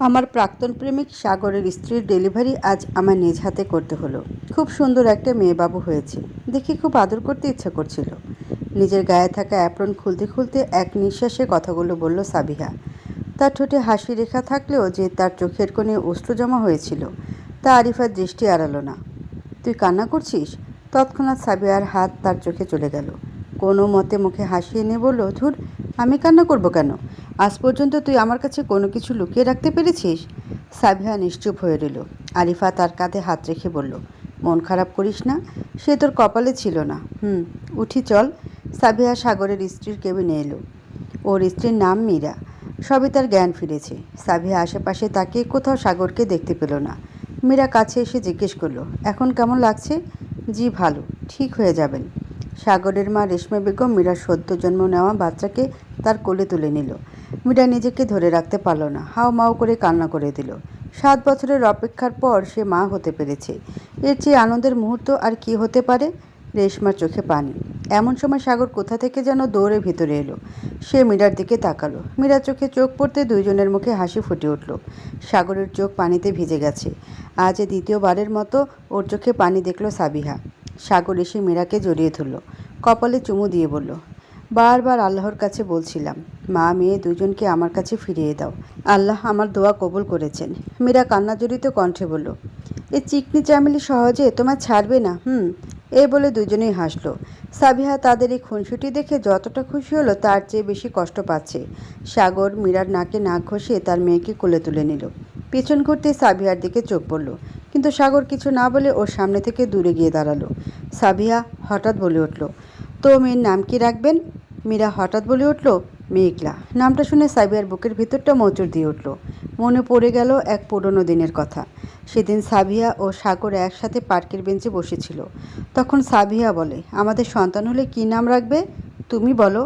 আমার প্রাক্তন প্রেমিক সাগরের স্ত্রীর ডেলিভারি আজ আমার নিজ হাতে করতে হলো। খুব সুন্দর একটা মেয়েবাবু হয়েছে। দেখে খুব আদর করতে ইচ্ছা করছিল। নিজের গায়ে থাকা অ্যাপ্রন খুলতে খুলতে এক নিঃশ্বাসে কথাগুলো বলল সাবিহা। তার ঠোঁটে হাসি রেখা থাকলেও যে তার চোখের কোণে অশ্রু জমা হয়েছিল, তা আরিফার দৃষ্টি আড়ালো না। তুই কান্না করছিস? তৎক্ষণাৎ সাবিয়ার হাত তার চোখে চলে গেল। কোনো মতে মুখে হাসি এনে বলল, ধুর, আমি কান্না করব কেন? আজ পর্যন্ত তুই আমার কাছে কোনো কিছু লুকিয়ে রাখতে পেরেছিস? সাবিহা নিশ্চুপ হয়ে রইল। আরিফা তার কাঁধে হাত রেখে বলল, মন খারাপ করিস না, সে তোর কপালে ছিল না। হুম, উঠি চল। সাবিহা সাগরের স্ত্রীর কেবিনে এলো। ওর স্ত্রীর নাম মীরা। সবে তার জ্ঞান ফিরেছে। সাবিহা আশেপাশে তাকে কোথাও সাগরকে দেখতে পেল না। মীরা কাছে এসে জিজ্ঞেস করল, এখন কেমন লাগছে? জি, ভালো। ঠিক হয়ে যাবেন। সাগরের মা রেশমা বেগম মীরার সদ্য জন্ম নেওয়া বাচ্চাকে তার কোলে তুলে নিল। মীরা নিজেকে ধরে রাখতে পারল না। হাও মাও করে কান্না করে দিল। সাত বছরের অপেক্ষার পর সে মা হতে পেরেছে। এর চেয়ে আনন্দের মুহূর্ত আর কি হতে পারে? রেশমার চোখে পানি। এমন সময় সাগর কোথা থেকে যেন দৌড়ে ভিতরে এলো। সে মীরার দিকে তাকালো। মীরার চোখে চোখ পড়তে দুইজনের মুখে হাসি ফুটে উঠল। সাগরের চোখ পানিতে ভিজে গেছে। আজ দ্বিতীয়বারের মতো ওর চোখে পানি দেখল সাবিহা। সাগর এসে মীরাকে জড়িয়ে ধরল। কপালে চুমু দিয়ে বলল বারবার আল্লাহর কাছে বলছিলাম, মা, মেয়ে দুজনকে আমার কাছে ফিরিয়ে দাও। আল্লাহ আমার দোয়া কবুল করেছেন। মীরা কান্নাজড়িত কণ্ঠে বলল, এ চিকনি চামেলি সহজে তোমার ছাড়বে না, হুম? এ বলে দুজনেই হাসলো। সাবিহা তাদের এই খুনসুটি দেখে যতটা খুশি হলো তার চেয়ে বেশি কষ্ট পাচ্ছে। সাগর মীরার নাকে নাক ঘষিয়ে তার মেয়েকে কোলে তুলে নিল। পেছন ঘুরতে সাবিহার দিকে চোখ পড়ল, কিন্তু সাগর কিছু না বলে ওর সামনে থেকে দূরে গিয়ে দাঁড়াল। সাবিহা হঠাৎ বলে উঠল তো মেয়ের নাম কি রাখবেন? মীরা হঠাৎ বলে উঠল, মেঘলা। নামটা শুনে সাবিয়ার বুকের ভিতরটা মোচড় দিয়ে উঠল। মনে পড়ে গেল এক পুরনো দিনের কথা। সেদিন সাবিয়া ও সাগর একসাথে পার্কের বেঞ্চে বসেছিল। তখন সাবিয়া বলে, আমাদের সন্তান হলে কি নাম রাখবে? তুমি বলো।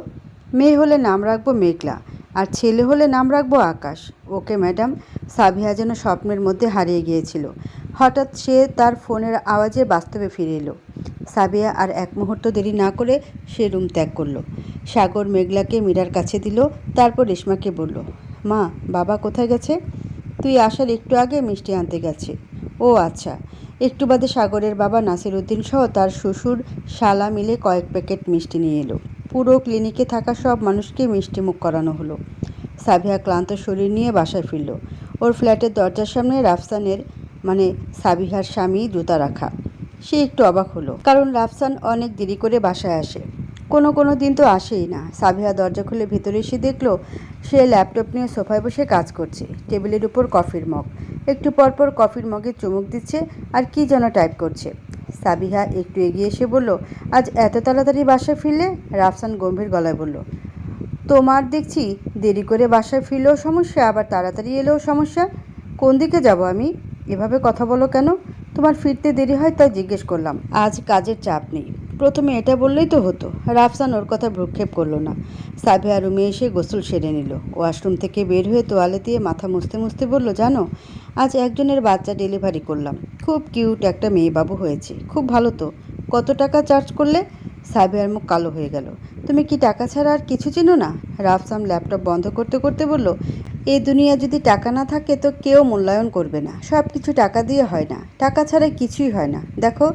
মেয়ে হলে নাম রাখব মেঘলা, আর ছেলে হলে নাম রাখব আকাশ। ওকে, ম্যাডাম। সাবিয়া যেন স্বপ্নের মধ্যে হারিয়ে গিয়েছিল। হঠাৎ সে তার ফোনের আওয়াজে বাস্তবে ফিরে এলো। সাবিয়া আর এক মুহূর্ত দেরি না করে সে রুম ত্যাগ করল। সাগর মেঘলাকে মীরার কাছে দিল, তারপর রেশমাকে বলল, মা, বাবা কোথায় গেছে? তুই আসার একটু আগে মিষ্টি আনতে গেছে। ও আচ্ছা। একটু বাদে সাগরের বাবা নাসির উদ্দিন সহ তার শ্বশুর শালা মিলে কয়েক প্যাকেট মিষ্টি নিয়ে এলো। পুরো ক্লিনিকে থাকা সব মানুষকে মিষ্টি মুখ করানো হলো। সাবিয়া ক্লান্ত শরীর নিয়ে বাসায় ফিরল। ওর ফ্ল্যাটের দরজার সামনে রাফসানের মানে সাবিহার স্বামী জুতা রাখা। সে একটু অবাক হলো, কারণ রাফসান অনেক দেরি করে বাসায় আসে। কোনো কোনো দিন তো আসেই না। সাবিহা দরজা খুলে ভেতরে এসে দেখল, সে ল্যাপটপ নিয়ে সোফায় বসে কাজ করছে। টেবিলের উপর কফির মগ। একটু পরপর কফির মগে চুমুক দিচ্ছে আর কি যেন টাইপ করছে। সাবিহা একটু এগিয়ে এসে বলল, আজ এত তাড়াতাড়ি বাসায় ফিরলে? রাফসান গম্ভীর গলায় বলল, তোমার দেখছি দেরি করে বাসায় ফিরলেও সমস্যা, আবার তাড়াতাড়ি এলেও সমস্যা। কোন দিকে যাব আমি? এভাবে কথা বলো কেন? তোমার ফিরতে দেরি হয়, তাই জিজ্ঞেস করলাম। আজ কাজের চাপ নেই। প্রথমে এটা বললেই তো হতো। রাফসান ওর কথা ভ্রুক্ষেপ করল না। সাবিয়া রুমে এসে গোসল সেরে নিল। ওয়াশরুম থেকে বের হয়ে তোয়ালে দিয়ে মাথা মুছতে মুছতে বলল, জানো, আজ একজনের বাচ্চা ডেলিভারি করলাম। খুব কিউট একটা মেয়ে বাবু হয়েছে। খুব ভালো তো। কত টাকা চার্জ করলে? সাবিয়ার মুখ কালো হয়ে গেল। তুমি কি টাকা ছাড়া আর কিছু চেনো না? রাফসাম ল্যাপটপ বন্ধ করতে করতে বলল এই দুনিয়া যদি টাকা না থাকে তো কেউ মূল্যায়ন করবে না। সব কিছু টাকা দিয়ে হয় না। টাকা ছাড়া কিছুই হয় না। দেখো,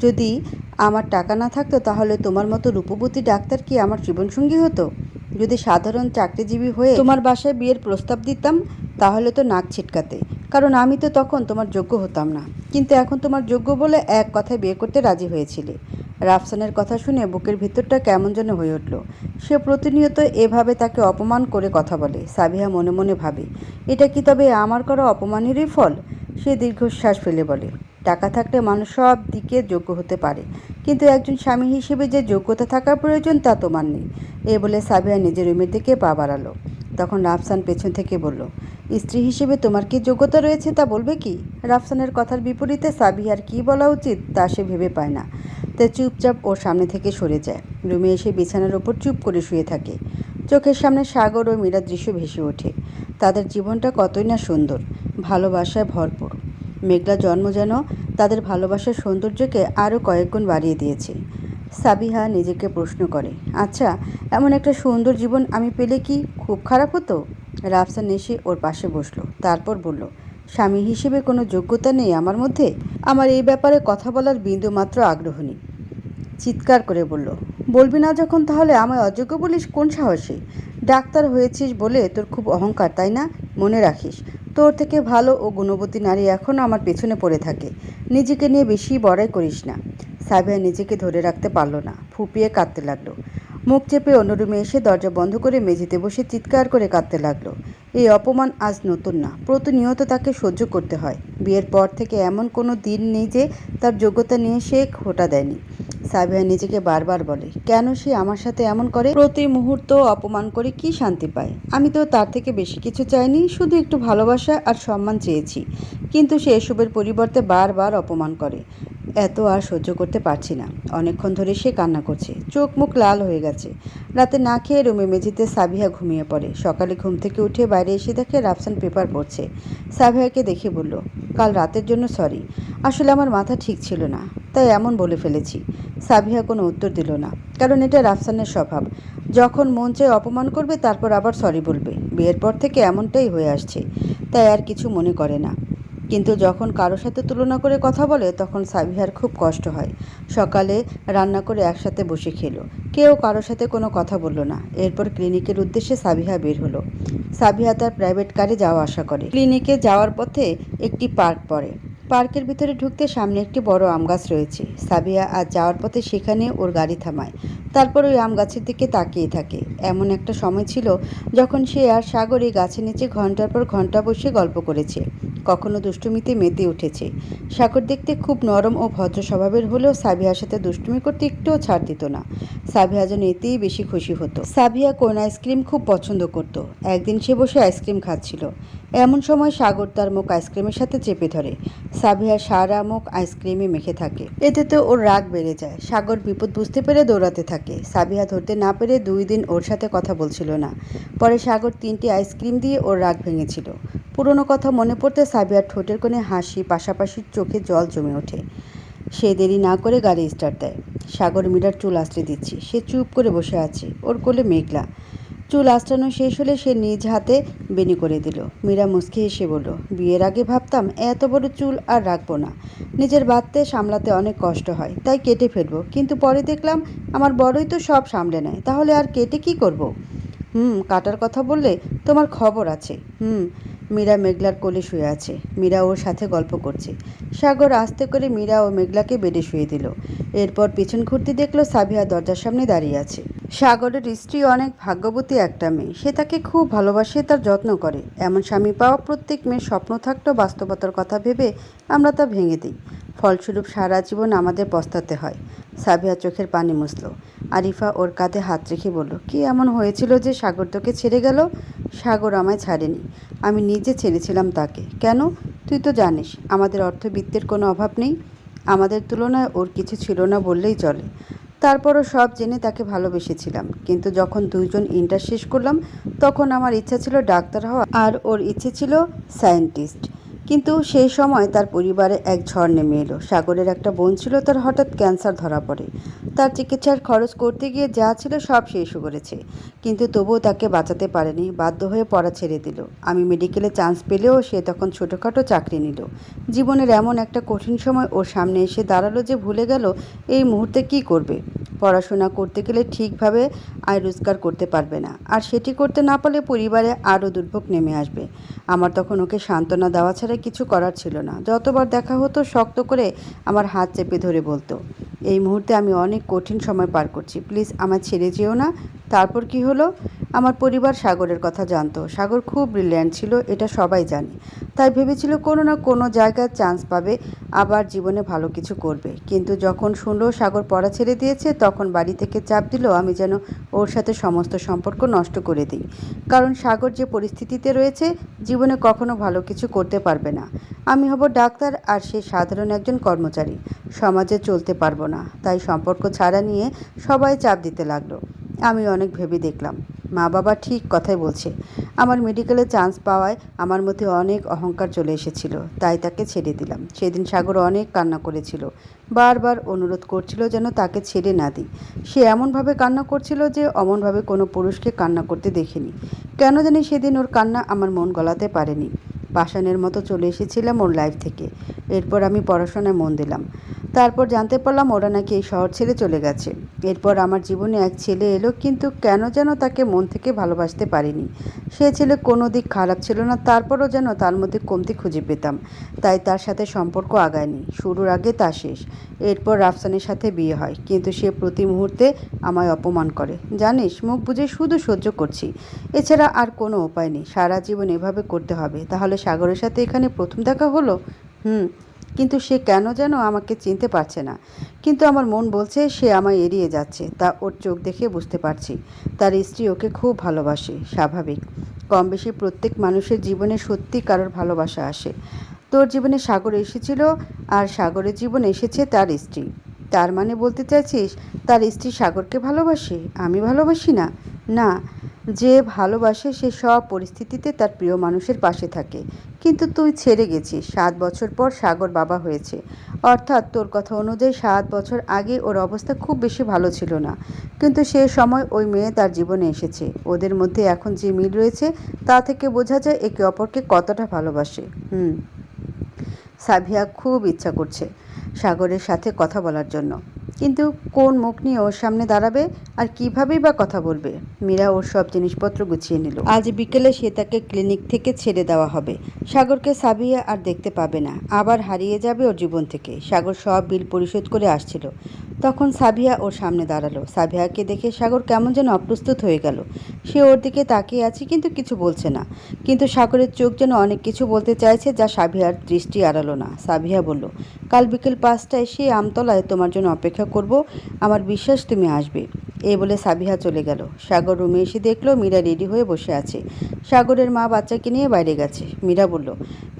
যদি আমার টাকা না থাকতো তাহলে তোমার মতো রূপবতী ডাক্তার কি আমার জীবনসঙ্গী হতো? যদি সাধারণ চাকরিজীবী হয়ে তোমার বাসায় বিয়ের প্রস্তাব দিতাম, তাহলে তো নাক ছিটকাতে। কারণ আমি তো তখন তোমার যোগ্য হতাম না। কিন্তু এখন তোমার যোগ্য বলে এক কথায় বিয়ে করতে রাজি হয়েছিলে। রাফসানের কথা শুনে বুকের ভিতরটা কেমন যেন হয়ে উঠল। সে প্রতিনিয়ত এভাবে তাকে অপমান করে কথা বলে, সাবিহা মনে মনে ভাবে, এটা কি তবে আমার করা অপমানেরই ফল? সে দীর্ঘশ্বাস ফেলে বলে, টাকা থাকলে মানুষ সব দিকে যোগ্য হতে পারে, কিন্তু একজন স্বামী হিসেবে যে যোগ্যতা থাকার প্রয়োজন তা তোমার নেই। এ বলে সাবিয়া নিজের রুমের দিকে পা বাড়ালো। তখন রাফসান পেছন থেকে বলল, স্ত্রী হিসেবে তোমার কি যোগ্যতা রয়েছে তা বলবে কি? রাফসানের কথার বিপরীতে সাবিহার কি বলা উচিত তা সে ভেবে পায় না। তাই চুপচাপ ওর সামনে থেকে সরে যায়। রুমে এসে বিছানার ওপর চুপ করে শুয়ে থাকে। চোখের সামনে সাগর ও মীরার দৃশ্য ভেসে ওঠে। তাদের জীবনটা কতই না সুন্দর, ভালোবাসায় ভরপুর। মেঘলা জন্ম যেন তাদের ভালোবাসার সৌন্দর্যকে আরও কয়েকগুণ বাড়িয়ে দিয়েছে। সাবিহা নিজেকে প্রশ্ন করে আচ্ছা এমন একটা সুন্দর জীবন আমি পেলে কি খুব খারাপ হতো? রাফসান এসে ওর পাশে বসল, তারপর বলল, স্বামী হিসেবে কোনো যোগ্যতা নেই আমার মধ্যে? আমার এই ব্যাপারে কথা বলার বিন্দু মাত্র আগ্রহ নেই। চিৎকার করে বলল, বলবি না যখন তাহলে আমায় অযোগ্য বলিস? কোন সাহসে? ডাক্তার হয়েছিস বলে তোর খুব অহংকার, তাই না? মনে রাখিস, তোর থেকে ভালো ও গুণবতী নারী এখনও আমার পেছনে পড়ে থাকে। নিজেকে নিয়ে বেশি বড়াই করিস না। সাবিয়া নিজেকে ধরে রাখতে পারল না, ফুপিয়ে কাঁদতে লাগল। মুখ চেপে অন্য রুমে এসে দরজা বন্ধ করে মেঝেতে বসে চিৎকার করে কাঁদতে লাগল। এই অপমান আজ নতুন না, প্রতিনিয়ত তাকে সহ্য করতে হয়। বিয়ের পর থেকে এমন কোনো দিন নেই যে তার যোগ্যতা নিয়ে সে খোটা দেয়নি। সাবিয়া নিজেকে বারবার বলে, কেন সে আমার সাথে এমন করে? প্রতি মুহূর্ত অপমান করে কি শান্তি পায়? আমি তো তার থেকে বেশি কিছু চাইনি, শুধু একটু ভালোবাসা আর সম্মান চেয়েছি। কিন্তু সে এসবের পরিবর্তে বারবার অপমান করে। এত আর সহ্য করতে পারছি না। অনেকক্ষণ ধরে সে কান্না করছে। চোখ মুখ লাল হয়ে গেছে। রাতে না খেয়ে রুমে মেঝেতে সাবিহা ঘুমিয়ে পড়ে। সকালে ঘুম থেকে উঠে বাইরে এসে দেখে রাফসান পেপার পড়ছে। সাবিহাকে দেখে বলল, কাল রাতের জন্য সরি। আসলে আমার মাথা ঠিক ছিল না, তাই এমন বলে ফেলেছি। সাবিহা কোনো উত্তর দিল না, কারণ এটা রাফসানের স্বভাব। যখন মন চায় অপমান করবে, তারপর আবার সরি বলবে। বিয়ের পর থেকে এমনটাই হয়ে আসছে, তাই আর কিছু মনে করে না। কিন্তু যখন কারও সাথে তুলনা করে কথা বলে, তখন সাবিহার খুব কষ্ট হয়। সকালে রান্না করে একসাথে বসে খেলো। কেউ কারোর সাথে কোনো কথা বলল না। এরপর ক্লিনিকের উদ্দেশ্যে সাবিহা বের হলো। সাবিহা তার প্রাইভেট কারে যাওয়া আসা করে। ক্লিনিকে যাওয়ার পথে একটি পার্ক পড়ে। পার্কের ভিতরে ঢুকতে সামনে একটি বড় আম গাছ রয়েছে। সাবিয়া আজ যাওয়ার পথে সেখানে ওর গাড়ি থামায়। তারপর ওই আম গাছের দিকে তাকিয়ে থাকে। এমন একটা সময় ছিল যখন সে আর সাগর এই গাছের নিচে ঘণ্টার পর ঘণ্টা বসে গল্প করেছে। কখনো দুষ্টুমিতে মেতে উঠেছে। সাগর দেখতে খুব নরম ও ভদ্র স্বভাবের হলেও সাবিহার সাথে দুষ্টুমি করতে একটুও ছাড় দিত না। সাবিহা যেন এতেই বেশি খুশি হতো। সাবিয়া কোন আইসক্রিম খুব পছন্দ করত। একদিন সে বসে আইসক্রিম খাচ্ছিল। এমন সময় সাগর তার মুখ আইসক্রিমের সাথে চেপে ধরে। সাবিহার সারা মুখ আইসক্রিমে মেখে থাকে। এতে তো ওর রাগ বেড়ে যায়। সাগর বিপদ বুঝতে পেরে দৌড়াতে থাকে। সাবিহা ধরতে না পেরে দুই দিন ওর সাথে কথা বলছিল না। পরে সাগর তিনটি আইসক্রিম দিয়ে ওর রাগ ভেঙেছিল। পুরনো কথা মনে পড়তে সাবিয়ার ঠোঁটের কোণে হাসি, পাশাপাশি চোখে জল জমে ওঠে। সে দেরি না করে গাড়ি স্টার্ট দেয়। সাগর মীরার চুল আশ্রে দিচ্ছে। সে চুপ করে বসে আছে। ওর কোলে মেঘলা। চুল আঁচড়ানো শেষ হলে সে নিজ হাতে বেনি করে দিল। মীরা মুসকে হেসে বলল, বিয়ের আগে ভাবতাম এত বড় চুল আর রাখব না। নিজের বাড়তে সামলাতে অনেক কষ্ট হয়, তাই কেটে ফেলব। কিন্তু পরে দেখলাম আমার বড়ই তো সব সামলে নেয়, তাহলে আর কেটে কি করব। হুম, কাটার কথা বললে তোমার খবর আছে। হুম, মীরা মেঘলার কোলে শুয়ে আছে। মীরা ওর সাথে গল্প করছে। সাগর আস্তে করে মীরা ও মেঘলাকে বেডে শুয়ে দিল। এরপর পিছন ঘুরতে দেখল সাবিহা দরজার সামনে দাঁড়িয়ে আছে। সাগরের স্ত্রী অনেক ভাগ্যবতী একটা মেয়ে। সে তাকে খুব ভালোবাসে, তার যত্ন করে। এমন স্বামী পাওয়া প্রত্যেক মেয়ের স্বপ্ন থাকলেও বাস্তবতার কথা ভেবে আমরা তা ভেঙে দিই। ফলস্বরূপ সারা জীবন আমাদের পস্তাতে হয়। সাবিয়া চোখের পানি মুছল। আরিফা ওর কাঁধে হাত রেখে বলল, কি এমন হয়েছিল যে সাগর তোকে ছেড়ে গেল? সাগর আমায় ছাড়েনি। আমি নিজে ছেড়েছিলাম তাকে। কেন? তুই তো জানিস, আমাদের অর্থবিত্তের কোনো অভাব নেই। আমাদের তুলনায় ওর কিছু ছিল না বললেই চলে। তারপরও সব জেনে তাকে ভালোবেসেছিলাম। কিন্তু যখন দুইজন ইন্টার শেষ করলাম, তখন আমার ইচ্ছা ছিল ডাক্তার হওয়া আর ওর ইচ্ছে ছিল সায়েন্টিস্ট কিন্তু সেই সময় তার পরিবারে এক ঝড় নেমে এলো। সাগরের একটা বোন ছিল, তার হঠাৎ ক্যান্সার ধরা পড়ে। তার চিকিৎসার খরচ করতে গিয়ে যা ছিল সব শেষ করেছে কিন্তু তবুও তাকে বাঁচাতে পারেনি, বাধ্য হয়ে পড়া ছেড়ে দিল। আমি মেডিকেলে চান্স পেলেও সে তখন ছোটোখাটো চাকরি নিল। জীবনের এমন একটা কঠিন সময় ওর সামনে এসে দাঁড়াল যে ভুলে গেল, এই মুহূর্তে কি করবে? পড়াশোনা করতে গেলে ঠিকভাবে আয় রোজগার করতে পারবে না। আর সেটি করতে না পারলে পরিবারে আরও দুর্ভোগ নেমে আসবে। আমার তখন ওকে সান্ত্বনা দেওয়া ছাড়া কিছু করার ছিল না। যতবার দেখা হতো, শক্ত করে আমার হাত চেপে ধরে বলতো, এই মুহূর্তে আমি অনেক কঠিন সময় পার করছি। প্লিজ আমার ছেড়ে যেও না। তারপর কি হলো? আমার পরিবার সাগরের কথা জানতো। সাগর খুব ব্রিলিয়ান্ট ছিল, এটা সবাই জানে। তাই ভেবেছিল কোনো না কোনো জায়গায় চান্স পাবে, আবার জীবনে ভালো কিছু করবে। কিন্তু যখন শুনলো সাগর পড়া ছেড়ে দিয়েছে, তখন বাড়ি থেকে চাপ দিল, আমি যেন ওর সাথে সমস্ত সম্পর্ক নষ্ট করে দিই। কারণ সাগর যে পরিস্থিতিতে রয়েছে, জীবনে কখনো ভালো কিছু করতে পারবে না। আমি হব ডাক্তার আর সে সাধারণ একজন কর্মচারী। সমাজে চলতে পারব না। তাই সম্পর্ক ছাড়া নিয়ে সবাই চাপ দিতে লাগল। আমি অনেক ভেবে দেখলাম। মা বাবা ঠিক কথাই বলছে। আমার মেডিকেলে চান্স পাওয়ায় আমার মধ্যে অনেক অহংকার চলে এসেছিল, তাই তাকে ছেড়ে দিলাম। সেদিন সাগর অনেক কান্না করেছিল, বারবার অনুরোধ করছিল যেন তাকে ছেড়ে না দিই। সে এমনভাবে কান্না করছিল যে অমনভাবে কোনো পুরুষকে কান্না করতে দেখিনি। কেন জানি সেদিন ওর কান্না আমার মন গলাতে পারেনি। পাষাণের মতো চলে এসেছিলাম ওর লাইফ থেকে। এরপর আমি পড়াশোনায় মন দিলাম। তারপর জানতে পারলাম ওরা নাকি এই শহর ছেড়ে চলে গেছে। এরপর আমার জীবনে এক ছেলে এলো, কিন্তু কেন যেন তাকে মন থেকে ভালোবাসতে পারিনি। সে ছেলে কোনো দিক খারাপ ছিল না, তারপরও যেন তার মধ্যে কমতি খুঁজে পেতাম। তাই তার সাথে সম্পর্ক আগায়নি। শুরুর আগে তা শেষ। এরপর রাফসানের সাথে বিয়ে হয়, কিন্তু সে প্রতি মুহূর্তে আমায় অপমান করে। জানিস, মুখ বুঝে শুধু সহ্য করছি। এছাড়া আর কোনো উপায় নেই। সারা জীবন এভাবে করতে হবে। তাহলে সাগরের সাথে এখানে প্রথম দেখা হলো? হুম, কিন্তু সে কেন যেন আমাকে চিনতে পারছে না। কিন্তু আমার মন বলছে সে আমায় এড়িয়ে যাচ্ছে, তা ওর চোখ দেখে বুঝতে পারছি। তার স্ত্রী ওকে খুব ভালোবাসে, স্বাভাবিক। কম বেশি প্রত্যেক মানুষের জীবনে সত্যি কারোর ভালোবাসা আসে। তোর জীবনে সাগর এসেছিল আর সাগরের জীবনে এসেছে তার স্ত্রী। তার মানে বলতে চাইছিস, তার স্ত্রী সাগরকে ভালোবাসে? আমি ভালোবাসি না? না যে ভালোবাসে সে সব পরিস্থিতিতে তার প্রিয় মানুষের পাশে থাকে। কিন্তু তুই ছেড়ে গেছিস। সাত বছর পর সাগর বাবা হয়েছে। অর্থাৎ তোর কথা অনুযায়ী সাত বছর আগে ওর অবস্থা খুব বেশি ভালো ছিল না। কিন্তু সে সময় ওই মেয়ে তার জীবনে এসেছে। ওদের মধ্যে এখন যে মিল রয়েছে, তা থেকে বোঝা যায় একে অপরকে কতটা ভালোবাসে। হুম। সাভিয়া খুব ইচ্ছা করছে সাগরের সাথে কথা বলার জন্য। কিন্তু কোন মুখ নিয়ে ওর সামনে দাঁড়াবে আর কিভাবেই বা কথা বলবে? মীরা ওর সব জিনিসপত্র গুছিয়ে নিল। আজ বিকেলে সে তাকে ক্লিনিক থেকে ছেড়ে দেওয়া হবে। সাগরকে সাবিয়া আর দেখতে পাবে না। আবার হারিয়ে যাবে ওর জীবন থেকে। সাগর সব বিল পরিশোধ করে আসছিল। তখন সাবিয়া ওর সামনে দাঁড়াল। সাবিয়াকে দেখে সাগর কেমন যেন অপ্রস্তুত হয়ে গেল। সে ওর দিকে তাকিয়ে আছে কিন্তু কিছু বলছে না। কিন্তু সাগরের চোখ যেন অনেক কিছু বলতে চাইছে যা সাবিয়ার দৃষ্টি আড়ালো না। সাবিয়া বলল, কাল বিকেল পাঁচটায় সেই আমতলায় তোমার জন্য অপেক্ষা করব। আমার বিশ্বাস তুমি আসবে। এই বলে সাবিহা চলে গেল। সাগর রুমে এসে দেখল মীরা রেডি হয়ে বসে আছে। সাগরের মা বাচ্চাকে নিয়ে বাইরে গেছে। মীরা বলল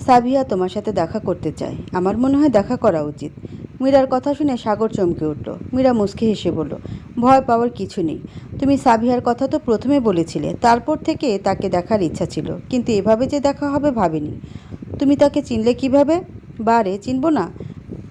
সাবিহা তোমার সাথে দেখা করতে চায়। আমার মনে হয় দেখা করা উচিত। মীরার কথা শুনে সাগর চমকে উঠল। মীরা মুসকে হেসে বলল, ভয় পাওয়ার কিছু নেই। তুমি সাবিহার কথা তো প্রথমে বলেছিলে, তারপর থেকে তাকে দেখার ইচ্ছা ছিল, কিন্তু এভাবে যে দেখা হবে ভাবিনি। তুমি তাকে চিনলে কীভাবে? বারে, চিনব না।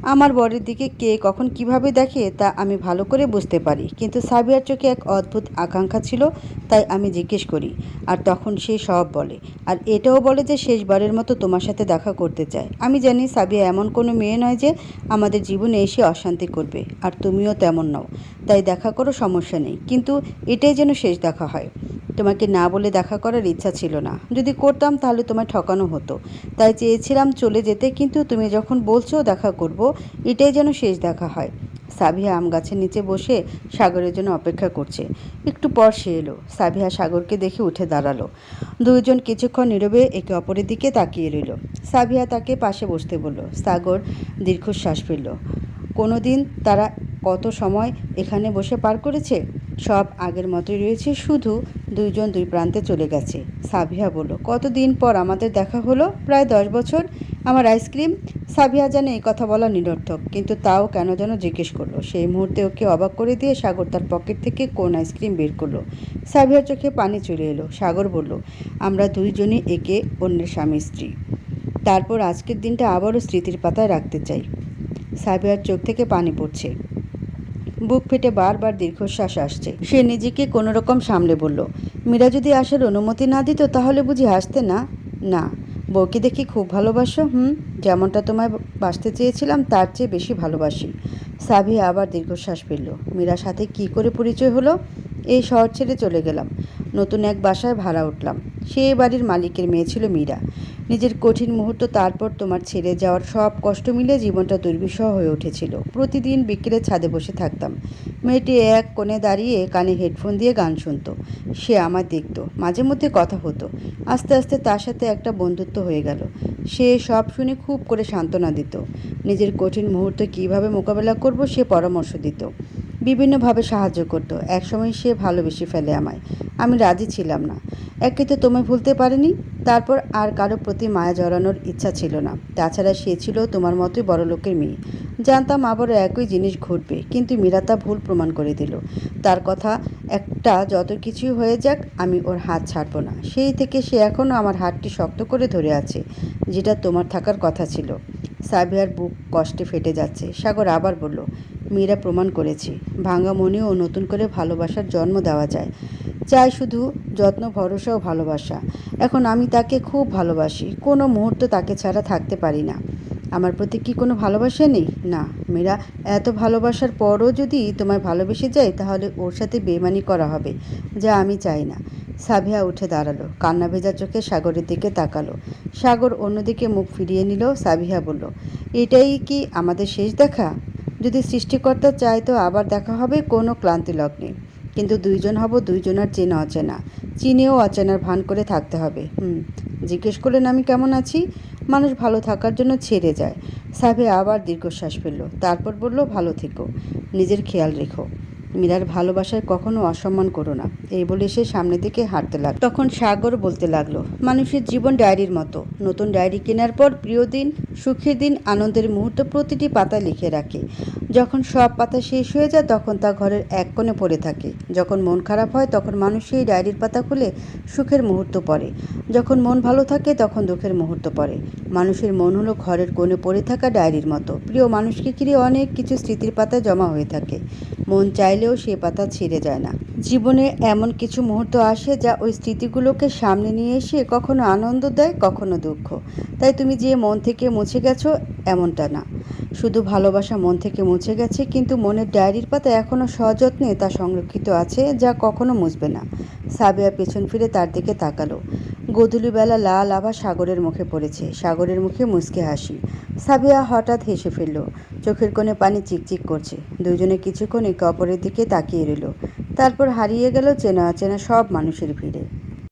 আমার বরের দিকে কে কখন কীভাবে দেখে তা আমি ভালো করে বুঝতে পারি। কিন্তু সাবিয়ার চোখে এক অদ্ভুত আকাঙ্ক্ষা ছিল, তাই আমি জিজ্ঞেস করি, আর তখন সে সব বলে, আর এটাও বলে যে শেষবারের মতো তোমার সাথে দেখা করতে চায়। আমি জানি সাবিয়া এমন কোনো মেয়ে নয় যে আমাদের জীবনে এসে অশান্তি করবে, আর তুমিও তেমন নও, তাই দেখা করো সমস্যা নেই, কিন্তু এটাই যেন শেষ দেখা হয়। তোমাকে না বলে দেখা করার ইচ্ছা ছিল না। যদি করতাম তাহলে তোমায় ঠকানো হতো। তাই চেয়েছিলাম চলে যেতে, কিন্তু তুমি যখন বলছো দেখা করব, এটাই যেন শেষ দেখা হয়। সাবিহা আম গাছের নিচে বসে সাগরের জন্য অপেক্ষা করছে। একটু পর সে এলো। সাবিহা সাগরকে দেখে উঠে দাঁড়াল। দুইজন কিছুক্ষণ নীরবে একে অপরের দিকে তাকিয়ে রইল। সাবিহা তাকে পাশে বসতে বলল। সাগর দীর্ঘশ্বাস ফেলল। কোনো দিন তারা কত সময় এখানে বসে পার করেছে? সব আগের মতোই রয়েছে, শুধু দুইজন দুই প্রান্তে চলে গেছে। সাবিহা বলল, কতদিন পর আমাদের দেখা হলো? প্রায় দশ বছর। আমার আইসক্রিম। সাবিহা জানে এই কথা বলা নিরর্থক, কিন্তু তাও কেন যেন জিজ্ঞেস করল। সেই মুহূর্তে ওকে অবাক করে দিয়ে সাগর তার পকেট থেকে কোন আইসক্রিম বের করল। সাবিহার চোখে পানি চলে এলো। সাগর বলল, আমরা দুইজনই একে অন্যের স্বামী স্ত্রী। তারপর আজকের দিনটা আবারও স্মৃতির পাতায় রাখতে চাই। সাবিহার চোখ থেকে পানি পড়ছে। বুক ফেটে বারবার দীর্ঘশ্বাস আসছে। সে নিজেকে কোনো রকম সামলে বলল, মীরা যদি আসার অনুমতি না দিত তাহলে বুঝি হাসতে না? না। বউকে দেখি খুব ভালোবাসো, হুম? যেমনটা তোমায় বাঁচতে চেয়েছিলাম, তার চেয়ে বেশি ভালোবাসি। সাভি আবার দীর্ঘশ্বাস ফেলল। মীরার সাথে কি করে পরিচয় হলো? এই শহর ছেড়ে চলে গেলাম। নতুন এক বাসায় ভাড়া উঠলাম। সে বাড়ির মালিকের মেয়ে ছিল মীরা। নিজের কঠিন মুহূর্ত তারপর তোমার ছেড়ে যাওয়ার সব কষ্ট মিলে জীবনটা দুর্বিষহ হয়ে উঠেছিল। প্রতিদিন বিকেলে ছাদে বসে থাকতাম। মেয়েটি এক কোণে দাঁড়িয়ে কানে হেডফোন দিয়ে গান শুনতো। সে আমার দেখতো, মাঝে মধ্যে কথা হতো। আস্তে আস্তে তার সাথে একটা বন্ধুত্ব হয়ে গেল। সে সব শুনে খুব করে সান্ত্বনা দিত। নিজের কঠিন মুহূর্ত কীভাবে মোকাবেলা করব সে পরামর্শ দিত। বিভিন্নভাবে সাহায্য করতো। একসময় সে ভালোবেসে ফেলে আমায়। আমি রাজি ছিলাম না। একে তো তোমায় ভুলতে পারিনি। তারপর আর কারও প্রতি মায়া জড়ানোর ইচ্ছা ছিল না। তাছাড়া সে ছিল তোমার মতোই বড় লোকের মেয়ে। জানতাম আবারও একই জিনিস ঘটবে, কিন্তু মীরা তা ভুল প্রমাণ করে দিল। তার কথা একটা যত কিছুই হয়ে যাক, আমি ওর হাত ছাড়বো না। সেই থেকে সে এখনও আমার হাতটি শক্ত করে ধরে আছে, যেটা তোমার থাকার কথা ছিল। সাবিয়ার বুক কষ্টে ফেটে যাচ্ছে। সাগর আবার বলল মীরা প্রমাণ করেছে। ভাঙা মনেও নতুন করে ভালোবাসার জন্ম দেওয়া যায়। চাই শুধু যত্ন, ভরসা ও ভালোবাসা। এখন আমি তাকে খুব ভালোবাসি। কোনো মুহূর্ত তাকে ছাড়া থাকতে পারি না। আমার প্রতি কি কোনো ভালোবাসা নেই? না। মেয়েরা এত ভালোবাসার পরও যদি তোমায় ভালোবেসে যায়, তাহলে ওর সাথে বেমানি করা হবে, যা আমি চাই না। সাবিয়া উঠে দাঁড়াল। কান্না ভেজা চোখে সাগরের দিকে তাকালো। সাগর অন্যদিকে মুখ ফিরিয়ে নিল। সাবিহা বলল, এটাই কি আমাদের শেষ দেখা? যদি সৃষ্টিকর্তা চায় তো আবার দেখা হবে কোনো ক্লান্তি লগ্নে। কিন্তু দুইজন হব দুইজনের চেনা অচেনা। চিনেও অচেনার ভান করে থাকতে হবে। হুম, জিজ্ঞেস করলেন, আমি কেমন আছি? মানুষ ভালো থাকার জন্য ছেড়ে যায়। সাহেবে আবার দীর্ঘশ্বাস ফেলল। তারপর বলল, ভালো থেকো। নিজের খেয়াল রেখো। মীরার ভালোবাসায় কখনো অসম্মান করো না। এই বলে সে সামনের দিকে হাঁটতে লাগল। তখন সাগর বলতে লাগল, মানুষের জীবন ডায়েরির মতো। নতুন ডায়েরি কেনার পর প্রিয় দিন, সুখের দিন, আনন্দের মুহূর্ত প্রতিটি পাতা লিখে রাখে। যখন সব পাতা শেষ হয়ে যায়, তখন তা ঘরের এক কোণে পড়ে থাকে। যখন মন খারাপ হয়, তখন মানুষ সেই ডায়েরির পাতা খুলে সুখের মুহূর্ত পড়ে। যখন মন ভালো থাকে, তখন দুঃখের মুহূর্ত পড়ে। মানুষের মন হলো ঘরের কোণে পড়ে থাকা ডায়েরির মতো। প্রিয় মানুষকে ঘিরে অনেক কিছু স্মৃতির পাতা জমা হয়ে থাকে। মন চাইলেও সে পাতা ছিঁড়ে যায় না। জীবনে এমন কিছু মুহূর্ত আসে যা ওই স্মৃতিগুলোকে সামনে নিয়ে এসে কখনো আনন্দ দেয়, কখনো দুঃখ। তাই তুমি যে মন থেকে মুছে গেছো, এমনটা না। শুধু ভালোবাসা মন থেকে মুছে গেছে, কিন্তু মনের ডায়েরির পাতা এখনও সযত্নে তা সংরক্ষিত আছে, যা কখনো মুছবে না। সাবিয়া পেছন ফিরে তার দিকে তাকালো। গোধূলিবেলা লাল আবার সাগরের মুখে পড়েছে, সাগরের মুখে মুচকে হাসি। সাবিয়া হঠাৎ হেসে ফেলল, চোখের কোণে পানি চিকচিক করছে। দুজনে কিছুক্ষণ একে অপরের দিকে তাকিয়ে রইল। তারপর হারিয়ে গেল চেনা চেনা সব মানুষের ভিড়ে।